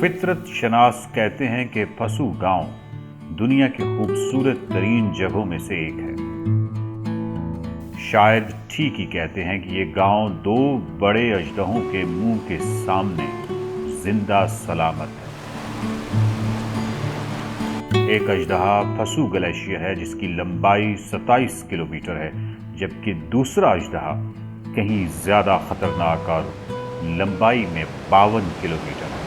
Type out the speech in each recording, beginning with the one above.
फितरत शनास कहते हैं कि फसू गाँव, दुनिया के खूबसूरत तरीन जगहों में से एक है। शायद ठीक ही कहते हैं कि ये गाँव दो बड़े अजदहों के मुँह के सामने ज़िंदा सलामत है। एक अजदहा फसू ग्लेशियर है जिसकी लंबाई 27 किलोमीटर है, जबकि दूसरा अजदहा कहीं ज़्यादा खतरनाक और लंबाई में बावन किलोमीटर है।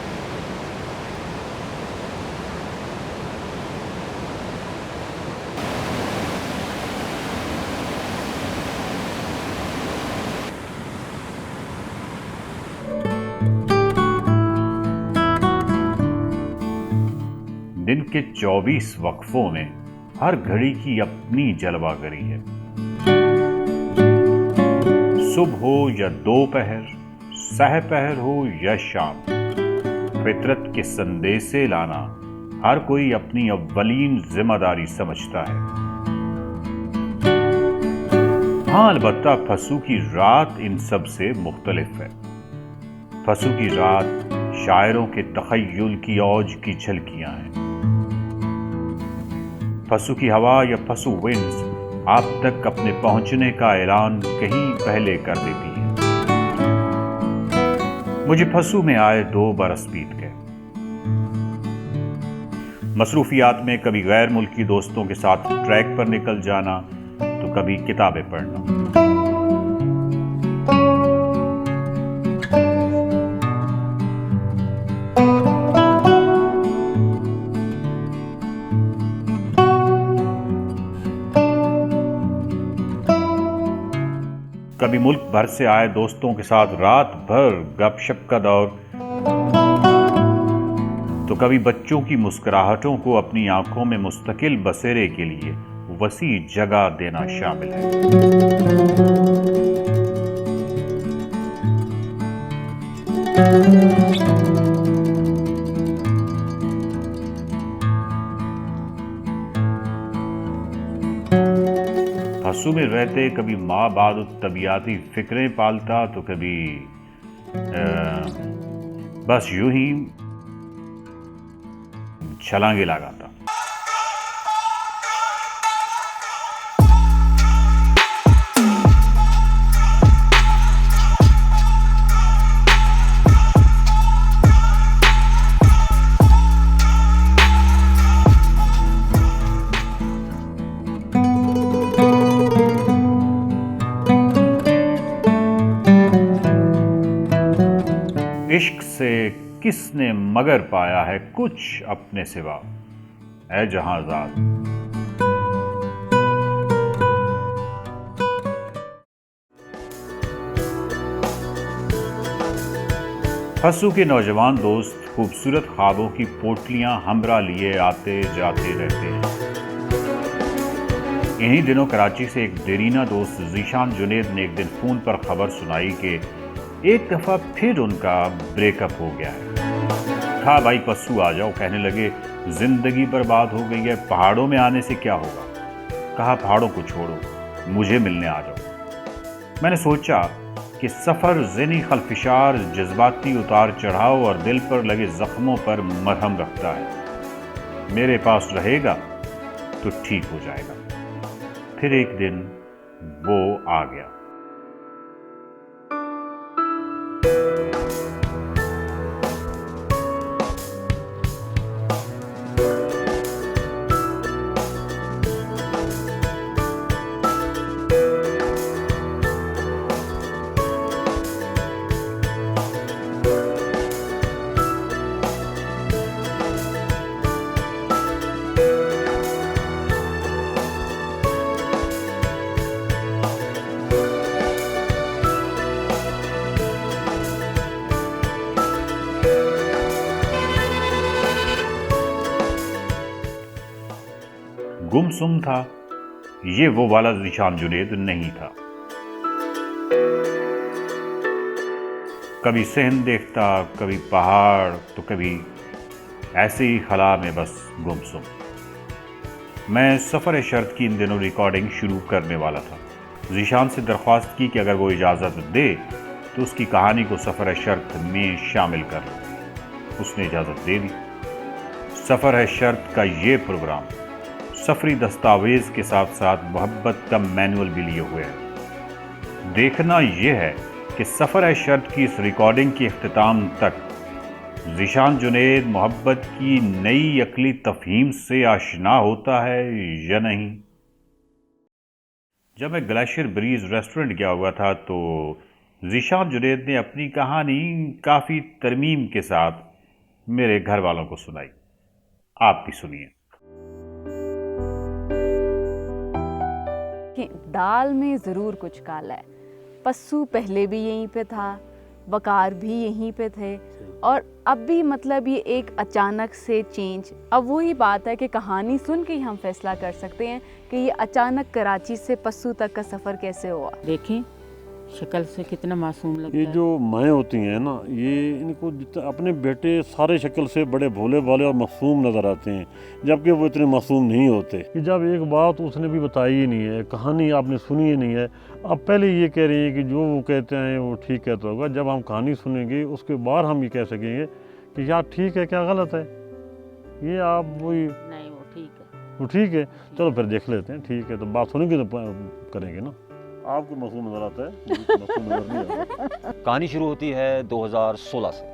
के 24 वक्फों में हर घड़ी की अपनी जलवा जलवागरी है। सुबह हो या दोपहर, सहपहर हो या शाम, फितरत के संदेशे लाना हर कोई अपनी अव्वलीन ज़िम्मेदारी समझता है। हाँ अलबत्ता फसू की रात इन सबसे मुख्तलिफ़ है। फसू की रात शायरों के तखयुल की औज की झलकियाँ हैं। फसू की हवा या फसू विंड्स आप तक अपने पहुँचने का ऐलान कहीं पहले कर देती है। मुझे फसु में आए दो बरस बीत गए। मसरूफियात में कभी गैर मुल्की दोस्तों के साथ ट्रैक पर निकल जाना तो कभी किताबें पढ़ना। कभी मुल्क भर से आए दोस्तों के साथ रात भर गपशप का दौर। तो कभी बच्चों की मुस्कुराहटों को अपनी आँखों में मुस्तकिल बसेरे के लिए वसी जगह देना शामिल है। में रहते कभी माँ बाद तबियाती फिक्रें पालता तो कभी आ, बस यूँ ही छलांगे लगाता इश्क से किसने मगर पाया है कुछ अपने सिवा? है जहाजाद। फसू के नौजवान दोस्त खूबसूरत ख्वाबों की पोटलियाँ हमरा लिए आते जाते रहते हैं। इन्हीं दिनों कराची से एक देरीना दोस्त जीशान जुनेद ने एक दिन फ़ोन पर खबर सुनाई कि एक दफ़ा फिर उनका ब्रेकअप हो गया है। था भाई पस्सू आ जाओ, कहने लगे, ज़िंदगी बर्बाद हो गई है, पहाड़ों में आने से क्या होगा? कहा, पहाड़ों को छोड़ो, मुझे मिलने आ जाओ। मैंने सोचा कि सफ़र, जनी खलफिशार, जज्बाती उतार चढ़ाव और दिल पर लगे ज़ख्मों पर मरहम रखता है। मेरे पास रहेगा तो ठीक हो जाएगा। फिर एक दिन वो आ गया। गुमसुम था। ये वो वाला निशान जुनेद नहीं था। कभी सिंध देखता, कभी पहाड़ तो कभी ऐसे ही खला में बस गुमसुम। मैं सफ़र शर्त की इन दिनों रिकॉर्डिंग शुरू करने वाला था। जीशान से दरख्वास्त की कि अगर वो इजाज़त दे तो उसकी कहानी को सफ़र शर्त में शामिल कर लो। उसने इजाज़त दे दी। सफ़र शर्त का ये प्रोग्राम सफरी दस्तावेज़ के साथ साथ मोहब्बत का मैनुअल भी लिए हुए हैं। देखना यह है कि सफ़र है शर्त की इस रिकॉर्डिंग के अख्ताम तक जिशान जुनेद मोहब्बत की नई अकली तफहीम से आशना होता है या नहीं? जब मैं ग्लेशियर ब्रीज रेस्टोरेंट गया हुआ था तो जिशान जुनेद ने अपनी कहानी काफ़ी तरमीम के साथ मेरे घर वालों को सुनाई। आप भी सुनिए। दाल में ज़रूर कुछ काला है। पस्सू पहले भी यहीं पे था, वकार भी यहीं पे थे और अब भी मतलब ये एक अचानक से चेंज अब वही बात है कि कहानी सुन के ही हम फैसला कर सकते हैं कि ये अचानक कराची से पशु तक का सफ़र कैसे हुआ। देखें शक्ल से कितना मासूम लगता ये जो माएँ होती हैं ना ये इनको जितना अपने बेटे सारे शक्ल से बड़े भोले भाले और मासूम नज़र आते हैं जबकि वो इतने मासूम नहीं होते। कि जब एक बात उसने भी बताई ही नहीं है कहानी आपने सुनी ही नहीं है अब पहले ये कह रही है कि जो वो कहते हैं वो ठीक कहता होगा। जब हम कहानी सुनेंगे उसके बाद हम ये कह सकेंगे कि यार ठीक है क्या गलत है? ये आप वही नहीं वो ठीक है। वो ठीक है। चलो फिर देख लेते हैं ठीक है तो बात सुनेंगे तो करेंगे ना। आपको मासूम नज़र आता है मासूम नज़र नहीं आता। कहानी शुरू होती है 2016 से।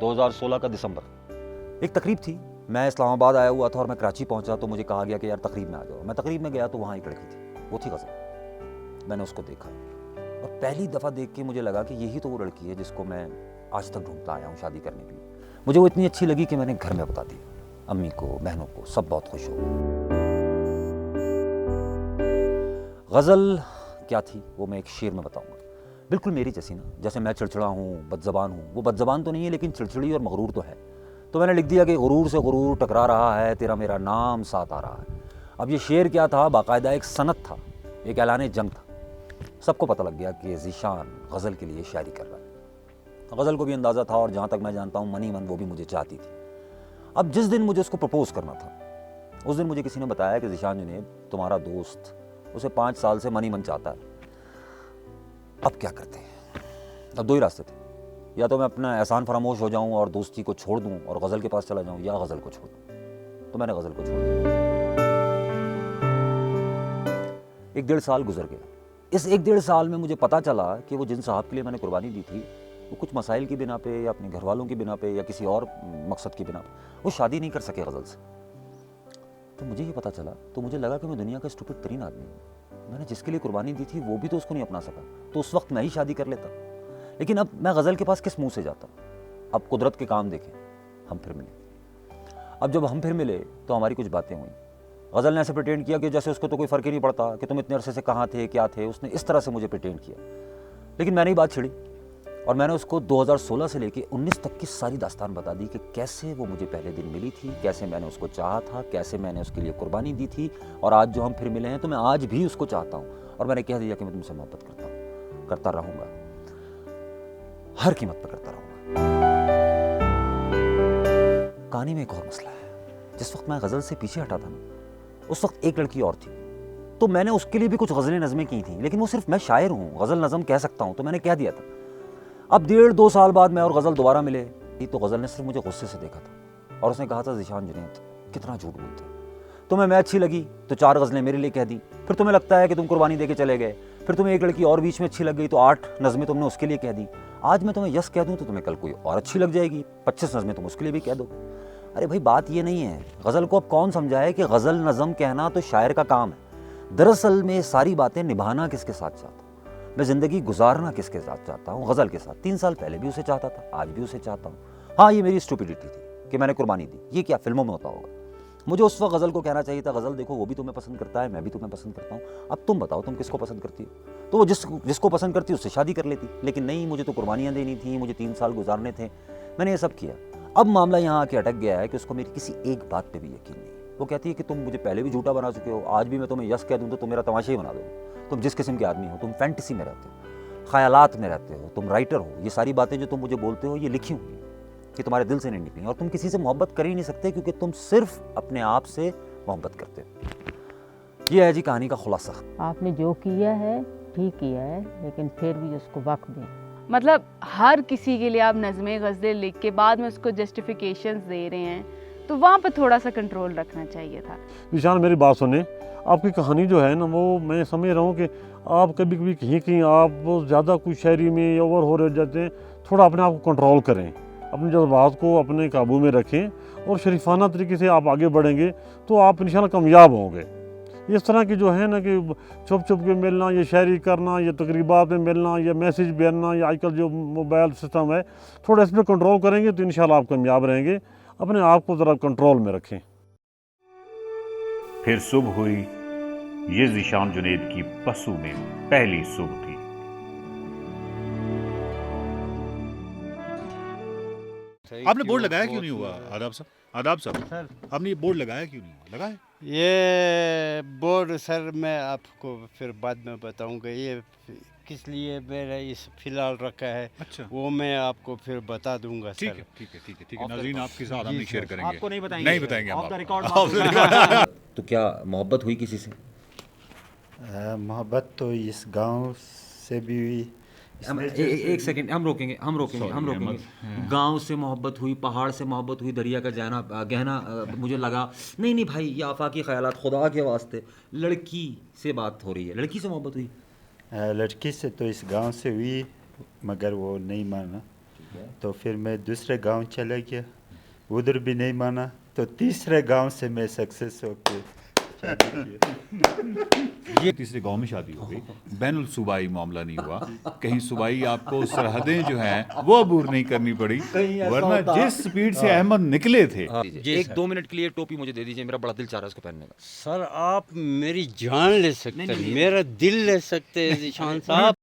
2016 का दिसंबर। एक तकरीब थी। मैं इस्लामाबाद आया हुआ था और मैं कराची पहुँचा तो मुझे कहा गया कि यार तकरीब में आ जाओ। मैं तकरीब में गया तो वहाँ एक लड़की थी। वो थी गज़ल। मैंने उसको देखा। और पहली दफ़ा देख के मुझे लगा कि यही तो वो लड़की है जिसको मैं आज तक ढूंढता आया हूँ शादी करने के लिए। मुझे वो इतनी अच्छी लगी कि मैंने घर में बता दिया। अम्मी को बहनों को सब बहुत खुश हो गए। गज़ल क्या थी, वो मैं एक शेर में बताऊँगा। बिल्कुल मेरी जैसी ना, जैसे मैं चिड़चिड़ा हूँ, बदजबान हूँ, वो बदजबान तो नहीं है, लेकिन चिड़चिड़ी और मगरूर तो है। तो मैंने लिख दिया कि गुरूर से गुरूर टकरा रहा है, तेरा मेरा नाम साथ आ रहा है। अब ये शेर क्या था? बाकायदा एक सनत था, एक ऐलान जंग था। सबको पता लग गया कि जीशान गज़ल के लिए शायरी कर रहा है। गज़ल को भी अंदाज़ा था और जहाँ तक मैं जानता हूँ, मनी मन वो भी मुझे चाहती थी। अब जिस दिन मुझे उसको प्रपोज़ करना था, उस दिन मुझे किसी ने बताया कि जीशान जुनेद तुम्हारा दोस्त उसे पाँच साल से मनी मन चाहता है। अब क्या करते हैं? अब दो ही रास्ते थे। या तो मैं अपना एहसान फरामोश हो जाऊँ और दोस्ती को छोड़ दूँ और गज़ल के पास चला जाऊँ, या गज़ल को छोड़ दूँ। तो मैंने गज़ल को छोड़ दिया। एक डेढ़ साल गुजर गया। इस एक डेढ़ साल में मुझे पता चला कि वो जिन साहब के लिए मैंने कुर्बानी दी थी, वो कुछ मसाइल की बिना पे या अपने घर वालों की बिना पे या किसी और मकसद की बिना पे, वो शादी नहीं कर सके गज़ल से। तो मुझे ये पता चला तो मुझे लगा कि मैं दुनिया का स्टूपिड तरीन आदमी हूँ। मैंने जिसके लिए कुर्बानी दी थी, वो भी तो उसको नहीं अपना सका तो उस वक्त मैं ही शादी कर लेता। लेकिन अब मैं गज़ल के पास किस मुँह से जाता अब कुदरत के काम देखें, हम फिर मिले। अब जब हम फिर मिले तो हमारी कुछ बातें हुई। गज़ल ने ऐसे प्रटेंड किया कि जैसे उसको तो कोई फ़र्क ही नहीं पड़ता, कि तुम इतने अरसे से कहाँ थे, क्या थे, उसने इस तरह से मुझे प्रटेंड किया। लेकिन मैंने ही बात छिड़ी। और मैंने उसको 2016 से लेके 19 तक की सारी दास्तान बता दी कि कैसे वो मुझे पहले दिन मिली थी, कैसे मैंने उसको चाहा था, कैसे मैंने उसके लिए कुर्बानी दी थी और आज जो हम फिर मिले हैं तो मैं आज भी उसको चाहता हूँ। और मैंने कह दिया कि मैं तुमसे मोहब्बत करता हूँ, करता रहूँगा। हर कीमत पर करता रहूँगा। कहानी में एक और मसला है। जिस वक्त मैं गज़ल से पीछे हटा था ना, उस वक्त एक लड़की और थी। तो मैंने उसके लिए भी कुछ गज़लें नज़में की थी, लेकिन वो सिर्फ़ मैं शायर हूँ, गज़ल नज़म कह सकता हूँ तो मैंने कह दिया था। अब डेढ़ दो साल बाद मैं और गज़ल दोबारा मिले। तो गज़ल ने सिर्फ़ मुझे गुस्से से देखा था और उसने कहा था, जिशान जुनेद कितना झूठ बोलते तुम्हें मैं अच्छी लगी तो चार गज़लें मेरे लिए कह दी। फिर तुम्हें लगता है कि तुम कुर्बानी दे के चले गए। फिर तुम्हें एक लड़की और बीच में अच्छी लग गई तो आठ नज़में तुमने उसके लिए कह दी। आज मैं तुम्हें यस कह दूँ तो तुम्हें कल कोई और अच्छी लग जाएगी। पच्चीस नज़में तुम उसके लिए भी कह दो। अरे भाई, बात ये नहीं है। गज़ल को अब कौन समझाए कि गज़ल नज़म कहना तो शायर का काम है। दरअसल में सारी बातें निभाना किसके साथ हूँ? मैं ज़िंदगी गुजारना किसके साथ चाहता हूँ? गज़ल के साथ। तीन साल पहले भी उसे चाहता था, आज भी उसे चाहता हूँ। हाँ ये मेरी स्टूपिडिटी थी कि मैंने कुर्बानी दी। ये क्या फ़िल्मों में होता होगा? मुझे उस वक्त गज़ल को कहना चाहिए था, गज़ल देखो, वो भी तुम्हें पसंद करता है, मैं भी तुम्हें पसंद करता हूँ। अब तुम बताओ, तुम किसको पसंद करती हो? तो वो जिस, जिसको पसंद करती उससे शादी कर लेती। लेकिन नहीं, मुझे तो कुर्बानियाँ देनी थी, मुझे तीन साल गुजारने थे। मैंने ये सब किया। अब मामला यहाँ आके अटक गया है कि उसको मेरी किसी एक बात पर भी यकीन नहीं वो कहती है कि तुम मुझे पहले भी झूठा बना चुके हो, आज भी मैं तुम्हें यस कह दूँ तो तुम मेरा तमाशा ही बना दो तुम जिस किस्म के आदमी हो तुम फैंटेसी में रहते हो ख्यालात में रहते हो तुम राइटर हो ये सारी बातें जो तुम मुझे बोलते हो ये लिखी हुई हैं कि तुम्हारे दिल से नहीं निकली और तुम किसी से मोहब्बत कर ही नहीं सकते क्योंकि तुम सिर्फ़ अपने आप से मोहब्बत करते हो। ये है जी कहानी का खुलासा। आपने जो किया है ठीक किया है लेकिन फिर भी उसको वक्त दें। मतलब हर किसी के लिए आप नज़में गज़लें लिख के बाद में उसको जस्टिफिकेशंस दे रहे हैं। तो वहाँ पर थोड़ा सा कंट्रोल रखना चाहिए था। निशान, मेरी बात सुने आपकी कहानी जो है ना, वो मैं समझ रहा हूँ कि आप कभी कभी कहीं कहीं आप ज़्यादा कुछ शायरी में या ओवर हो रहे जाते हैं, थोड़ा अपने आप को कंट्रोल करें। अपने जज्बात को अपने काबू में रखें और शरीफाना तरीके से आप आगे बढ़ेंगे तो आप इंशाल्लाह कामयाब होंगे। इस तरह की जो है ना कि छुप छुप के मिलना, या शायरी करना, या तकरीबा में मिलना, या मैसेज भेजना, या आजकल जो मोबाइल सिस्टम है, थोड़ा इस पर कंट्रोल करेंगे तो इंशाल्लाह आप कामयाब रहेंगे। अपने आप को ज़रा कंट्रोल में रखें। फिर सुबह हुई ये जीशान जुनेद की पसू में पहली सुबह थी। आपने बोर्ड लगाया क्यों नहीं हुआ? आदाब साहब आदाब साहब आपने ये बोर्ड लगाया क्यों नहीं हुआ? लगाया ये बोर्ड सर मैं आपको फिर बाद में बताऊँगा। ये किस लिए मैंने इस फ़िलहाल रखा है अच्छा। वो मैं आपको फिर बता दूँगा ठीक है ठीक है ठीक है ठीक है। नाजरीन आपके साथ हम नहीं शेयर करेंगे। आपको नहीं बताएँगे नहीं बताएँगे the record। तो क्या मोहब्बत हुई किसी से? मोहब्बत तो इस गाँव से भी हुई। हम ए, ए, एक सेकंड हम रोकेंगे हम रोकेंगे हम रोकेंगे। गाँव से मोहब्बत हुई पहाड़ से मोहब्बत हुई दरिया का जाना गहना मुझे लगा नहीं नहीं भाई ये आफाकी ख्याल खुदा के वास्ते। लड़की से बात हो रही है लड़की से मोहब्बत हुई। लड़की से तो इस गाँव से हुई मगर वो नहीं माना तो फिर मैं दूसरे गाँव चला गया उधर भी नहीं माना तो तीसरे गाँव से मैं सक्सेस होकर। ये तीसरे गाँव में शादी हो गई। बैनुल सूबाई मामला नहीं हुआ। कहीं सूबाई आपको सरहदें जो हैं वो अबूर नहीं करनी पड़ी। वरना जिस स्पीड से अहमद निकले थे। एक दो मिनट के लिए टोपी मुझे दे दीजिए मेरा बड़ा दिल चाह रहा है उसको पहनने का। सर आप मेरी जान ले सकते हैं मेरा दिल ले सकते हैं जीशान साहब।